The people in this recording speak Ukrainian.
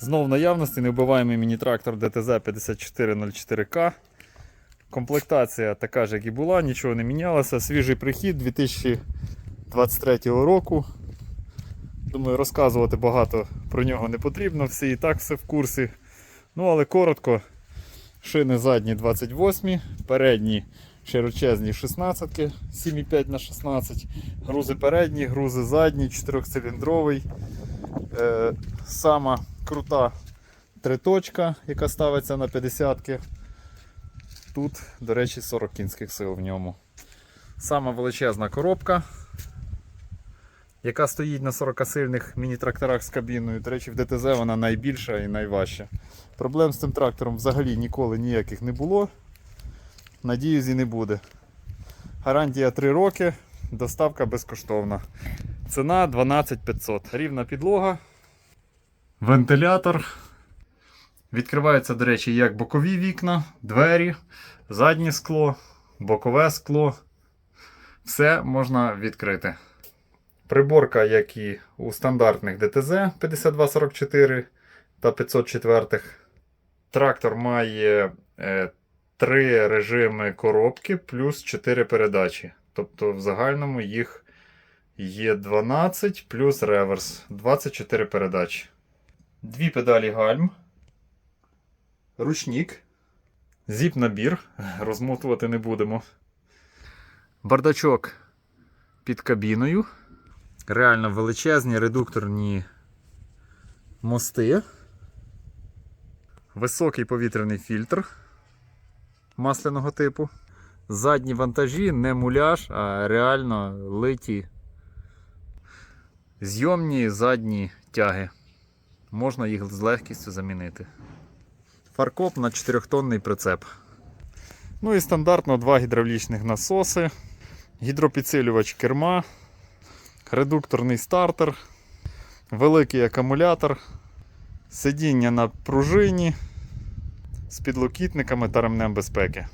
Знов в наявності невбиваємий міні-трактор ДТЗ 5404К. Комплектація така ж, як і була, нічого не мінялося. Свіжий прихід 2023 року. Думаю, розказувати багато про нього не потрібно, всі і так все в курсі. Ну, але коротко, шини задні 28, передні широчезні 16, 7,5 на 16, грузи передні, грузи задні, 4-циліндровий. Е, сама крута триточка, яка ставиться на 50-ки. Тут, до речі, 40 кінських сил в ньому. Сама величезна коробка, яка стоїть на 40-сильних міні-тракторах з кабіною. До речі, в ДТЗ вона найбільша і найважча. Проблем з цим трактором взагалі ніколи ніяких не було. Надіюсь, і не буде. Гарантія 3 роки, доставка безкоштовна. Ціна 12500. Рівна підлога. Вентилятор. Відкриваються, до речі, як бокові вікна, двері, заднє скло, бокове скло. Все можна відкрити. Приборка, як і у стандартних ДТЗ 5244 та 504. Трактор має е, три режими коробки плюс 4 передачі. Тобто в загальному їх є 12 плюс реверс. 24 передачі. Дві педалі гальм. Ручник. Зіп-набір. Розмотувати не будемо. Бардачок під кабіною. Реально величезні редукторні мости. Високий повітряний фільтр масляного типу. Задні вантажі не муляж, а реально литі. Зйомні задні тяги. Можна їх з легкістю замінити. Фаркоп на 4-тонний прицеп. Ну і стандартно два гідравлічних насоси, гідропідсилювач керма, редукторний стартер, великий акумулятор, сидіння на пружині з підлокітниками та ремнем безпеки.